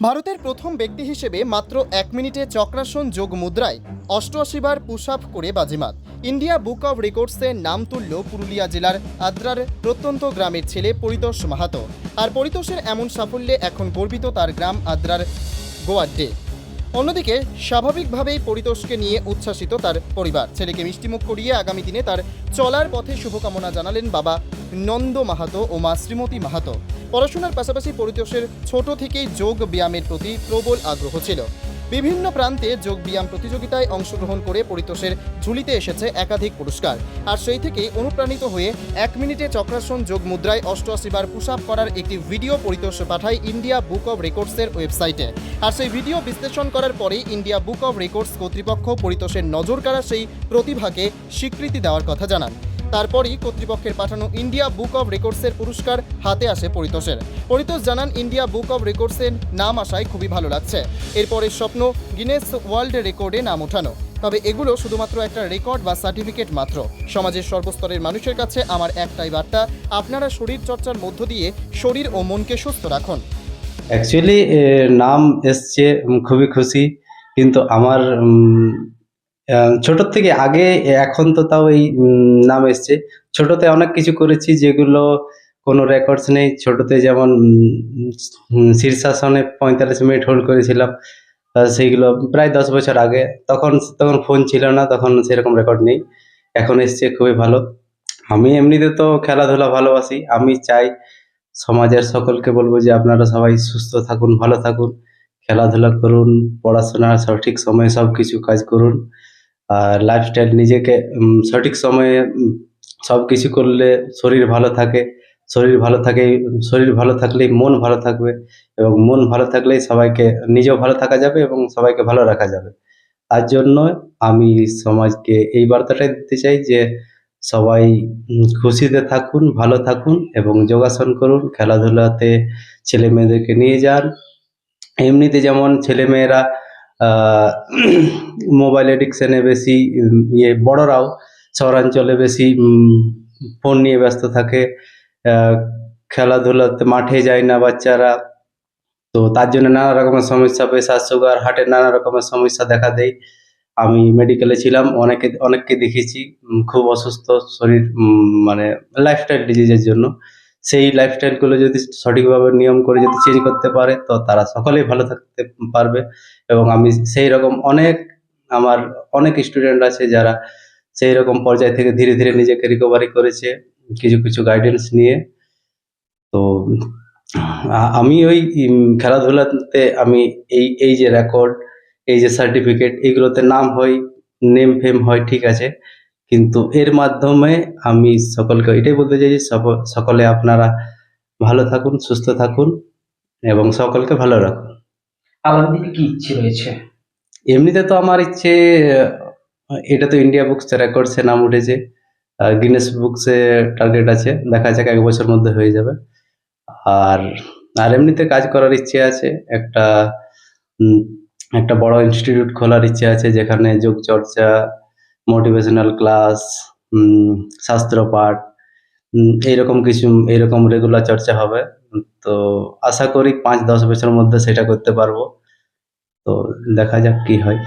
ভারতের প্রথম ব্যক্তি হিসেবে মাত্র এক মিনিটে চক্রাসন যোগ মুদ্রায় অষ্টআশি বার পুশ আপ করে বাজিমাত। ইন্ডিয়া বুক অব রেকর্ডসে নাম তুলল পুরুলিয়া জেলার আদ্রার প্রত্যন্ত গ্রামের ছেলে পরিতোষ মাহাতো। আর পরিতোষের এমন সাফল্যে এখন গর্বিত তার গ্রাম আদ্রার গোয়াড্ডে। অন্যদিকে, স্বাভাবিকভাবেই পরিতোষকে নিয়ে উচ্ছ্বাসিত তার পরিবার। ছেলেকে মিষ্টিমুখ করিয়ে আগামী দিনে তার চলার পথে শুভকামনা জানালেন বাবা নন্দ মাহাতো ও মা শ্রীমতী মাহাতো। পড়াশোনার পাশাপাশি পরিতোষের ছোট থেকেই যোগ ব্যায়ামের প্রতি প্রবল আগ্রহ ছিল। বিভিন্ন প্রান্তে যোগ ব্যায়াম প্রতিযোগিতায় অংশগ্রহণ করে পরিতোষের ঝুলিতে এসেছে একাধিক পুরস্কার। আর সেই থেকেই অনুপ্রাণিত হয়ে এক মিনিটে চক্রাসন যোগ মুদ্রায় অষ্টআশি বার পুশ আপ করার একটি ভিডিও পরিতোষ পাঠায় ইন্ডিয়া বুক অব রেকর্ডসের ওয়েবসাইটে। আর সেই ভিডিও বিশ্লেষণ করার পরেই ইন্ডিয়া বুক অব রেকর্ডস কর্তৃপক্ষ পরিতোষের নজর কাড়া সেই প্রতিভাকে স্বীকৃতি দেওয়ার কথা জানান। তারপরই কর্তৃপক্ষের পাঠানো ইন্ডিয়া বুক অব রেকর্ডসের পুরস্কার হাতে আসে পরিতোষের। পরিতোষ জানান, ইন্ডিয়া বুক অব রেকর্ডসের নাম আসায় খুবই ভালো লাগছে। এরপরের স্বপ্ন গিনেস ওয়ার্ল্ড রেকর্ডে নাম ওঠানো। তবে এগুলো শুধুমাত্র একটা রেকর্ড বা সার্টিফিকেট মাত্র। সমাজের সর্বস্তরের মানুষের কাছে আমার একটাই বার্তা, আপনারা শরীর চর্চার মধ্য দিয়ে শরীর ও মনকে সুস্থ রাখুন। অ্যাকচুয়ালি নাম এসছে খুবই খুশি। কিন্তু আমার ছোটোর থেকে আগে, এখন তো তাও এই নাম এসছে। ছোটতে অনেক কিছু করেছি যেগুলো কোনো রেকর্ডস নেই। ছোটতে যেমন শীর্ষাসনে পঁয়তাল্লিশ মিনিট হোল্ড করেছিলাম। সেইগুলো প্রায় দশ বছর আগে। তখন তখন ফোন ছিল না, তখন সেরকম রেকর্ড নেই। এখন এসছে, খুবই ভালো। আমি এমনিতে তো খেলাধুলা ভালোবাসি। আমি চাই সমাজের সকলকে বলব যে আপনারা সবাই সুস্থ থাকুন, ভালো থাকুন। খেলাধুলা করুন, পড়াশোনা সঠিক সময়ে সব কিছু কাজ করুন। আর লাইফস্টাইল নিজেকে সঠিক সময়ে সব কিছু করলে শরীর ভালো থাকে। শরীর ভালো থাকে, শরীর ভালো থাকলেই মন ভালো থাকবে এবং মন ভালো থাকলেই সবাইকে, নিজেও ভালো থাকা যাবে এবং সবাইকে ভালো রাখা যাবে। তার জন্য আমি সমাজকে এই বার্তাটাই দিতে চাই যে, সবাই খুশিতে থাকুন, ভালো থাকুন এবং যোগাসন করুন, খেলাধুলাতে ছেলে মেয়েদেরকে নিয়ে যান। এমনিতে যেমন ছেলেমেয়েরা মোবাইল এডিকশানে বেশি ইয়ে বড়রাও শহরাঞ্চলে বেশি ফোন নিয়ে ব্যস্ত থাকে। খেলাধুলাতে মাঠে যায় না বাচ্চারা। তো তার জন্য নানা রকমের সমস্যা প্রেশার সুগার হার্টের নানা রকমের সমস্যা দেখা দেয়। আমি মেডিকেলে ছিলাম, অনেকে, অনেককে দেখেছি খুব অসুস্থ শরীর মানে লাইফস্টাইল ডিজিজের জন্য। সেই লাইফস্টাইলগুলো যদি সঠিকভাবে নিয়ম করে যদি চেঞ্জ করতে পারে, তো তারা সকলেই ভালো থাকতে পারবে। এবং আমি সেই রকম অনেক আমার অনেক স্টুডেন্ট আছে যারা সেই রকম পর্যায় থেকে ধীরে ধীরে নিজেকে রিকভারি করেছে, কিছু কিছু গাইডেন্স নিয়ে। তো আমি ওই খেলাধুলাতে আমি এই এই যে রেকর্ড এই যে সার্টিফিকেট এগুলোতে নাম হয় নেম ফেম হয়, ঠিক আছে। কিন্তু এর মাধ্যমে আমি সকলকে এটাই বলতে চাই যে সক- সকলে আপনারা ভালো থাকুন সুস্থ থাকুন এবং সকলকে ভালো রাখুন। আগামী দিনে কি ইচ্ছে রয়েছে? এমনিতে তো আমার ইচ্ছে এটা তো ইন্ডিয়া বুকস রেকর্ডসে নাম উঠেছে। গিনেস বুকসে টার্গেট আছে দেখা যাক এক বছর মধ্যে হয়ে যাবে। আর আর এমনিতে কাজ করার ইচ্ছে আছে একটা একটা বড় ইনস্টিটিউট খোলার ইচ্ছে আছে যেখানে যোগ চর্চা মোটিভেশনাল ক্লাস শাস্ত্র পাঠ এইরকম কিছু, এইরকম রেগুলার চর্চা হবে। তো আশা করি পাঁচ দশ বছরের মধ্যে সেটা করতে পারব। তো দেখা যাক কি হয়।